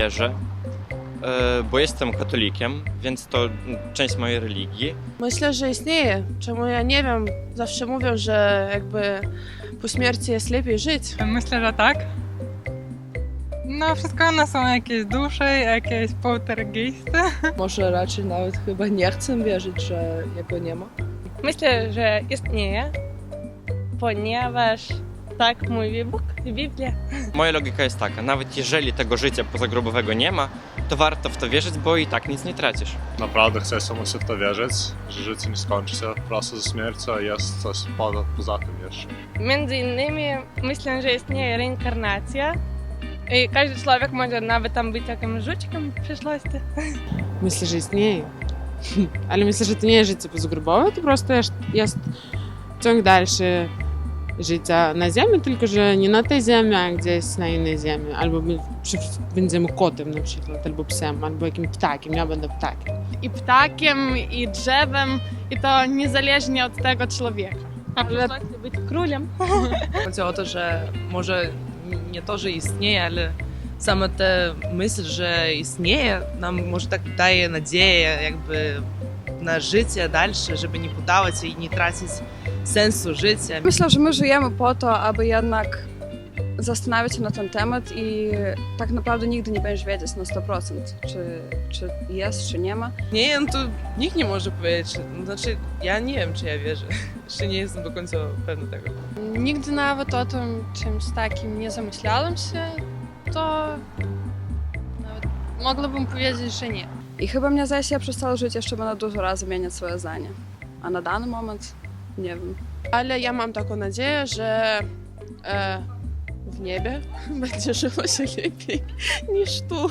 wierzę, e, bo jestem katolikiem, więc to część mojej religii. Myślę, że istnieje. Czemu ja nie wiem? Zawsze mówią, że jakby po śmierci jest lepiej żyć. Myślę, że tak. No, wszystko one są jakieś dusze, jakieś poltergeisty. Może raczej nawet chyba nie chcę wierzyć, że jego nie ma. Myślę, że istnieje, ponieważ tak, mój wybór, Biblia. Moja logika jest taka, nawet jeżeli tego życia pozagrobowego nie ma, to warto w to wierzyć, bo i tak nic nie tracisz. Naprawdę chcę się w to wierzyć, że życie nie skończy się prosto ze śmiercią, jest coś poza, poza tym jeszcze. Między innymi myślę, że istnieje reinkarnacja i każdy człowiek może nawet tam być jakimś żuczkiem w przyszłości. Myślę, że istnieje. Ale myślę, że to nie jest życie pozagrubowe, to prosto jest, jest ciąg dalszy życia na Ziemi, tylko że nie na tej Ziemi, a gdzieś na innej Ziemi. Albo my będziemy kotem na przykład, albo psem, albo jakimś ptakiem. Ja będę ptakiem. i ptakiem, i drzewem, i to niezależnie od tego człowieka. A w przyszłości być królem. Chodzi o to, że może nie to, że istnieje, ale sama ta myśl, że istnieje, nam może tak daje nadzieję jakby na życie dalsze, żeby nie podawać się i nie tracić sensu życia. Myślę, że my żyjemy po to, aby jednak zastanawiać się na ten temat i tak naprawdę nigdy nie będziesz wiedzieć na 100%, czy, czy jest, czy nie ma. Nie wiem, to nikt nie może powiedzieć. No, Znaczy, ja nie wiem, czy ja wierzę. Jeszcze nie jestem do końca pewna tego. Nigdy nawet o tym czymś takim nie zamyślałem się, to nawet mogłabym powiedzieć, że nie. I chyba mnie się, ja przez całe życie jeszcze będę dużo razy zmieniać swoje zdanie. A na dany moment nie wiem. Ale ja mam taką nadzieję, że e, w niebie będzie żyło się lepiej niż tu.